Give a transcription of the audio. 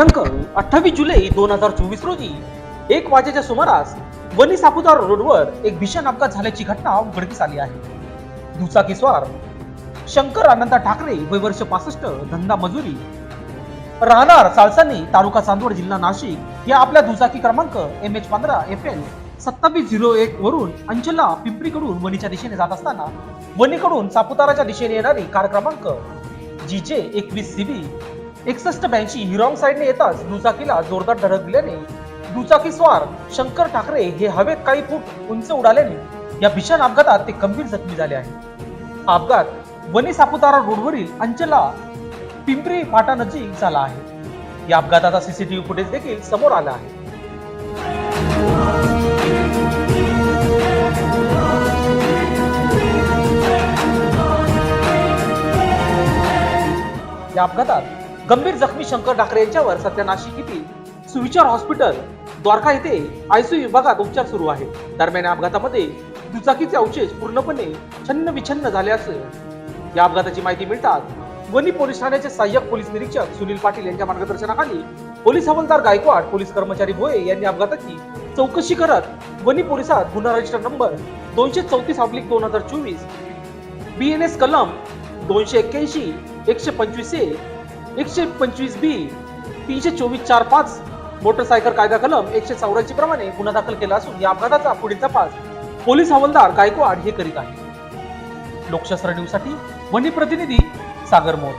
अठ्ठावीस जुलै दोन हजार चोवीस रोजी. एक वाजेच्या सुमारास वनी सापुतारा रोडवर एक भीषण अपघात झाल्याची घटना उघडकीस आली आहे. दुचाकी स्वार शंकर अनंता ठाकरे वय वर्ष पासष्ट धंदा मजुरी. राहणार साळसानी तालुका चांदवड जिल्हा नाशिक या आपल्या दुचाकी क्रमांक एम एच पंधरा एफ एल सत्तावीस झिरो एक वरून अंचला पिंपरीकडून वणीच्या दिशेने जात असताना वणीकडून सापुताराच्या दिशेने येणारी कार क्रमांक जी जे एकवीस सी बी एकसष्ट ब्याऐंशी ही रॉंग साईडने येताच दुचाकीला जोरदार धडक दिल्याने दुचाकी स्वार शंकर ठाकरे हे हवेत काही फूट उंच उडाल्याने या भीषण अपघातात ते गंभीर जखमी झाले आहे अपघात वनी सापुतारा रोडवरील अंचला पिंपरी फाटा नजीक झाला आहे. या अपघाताचा सीसीटीव्ही फुटेज देखील समोर आला आहे. या अपघातात गंभीर जखमी शंकर ठाकरे यांच्यावर सध्या नाशिक येथील सुविचार हॉस्पिटल द्वारका येथे आयसीयू विभागात उपचार सुरू आहे. दरम्यान या अपघातामध्ये दुचाकीचे अवशेष पूर्णपणे छन्न विछन्न झाले असून या अपघाताची माहिती मिळताच वनी पोलीस ठाण्याचे सहाय्यक पोलीस निरीक्षक सुनील पाटील यांच्या मार्गदर्शनाखाली पोलीस हवालदार गायकवाड पोलीस कर्मचारी भोये यांनी अपघाताची चौकशी करत वनी पोलिसात गुन्हा रजिस्टर नंबर दोनशे चौतीस ऑब्लिक दोन हजार चोवीस बी एन एस कलम दोनशे एक्क्याऐंशी एकशे पंचवीस ए एकशे पंचवीस बी तीनशे चोवीस चार पाच मोटरसायकल कायदा कलम एकशे चौऱ्याऐंशी प्रमाणे गुन्हा दाखल केला असून या अपघाताचा पुढील तपास पोलीस हवालदार गायकवाड हे करीत आहे लोकशास्त्र न्यूजसाठी वनी प्रतिनिधी सागर मोर.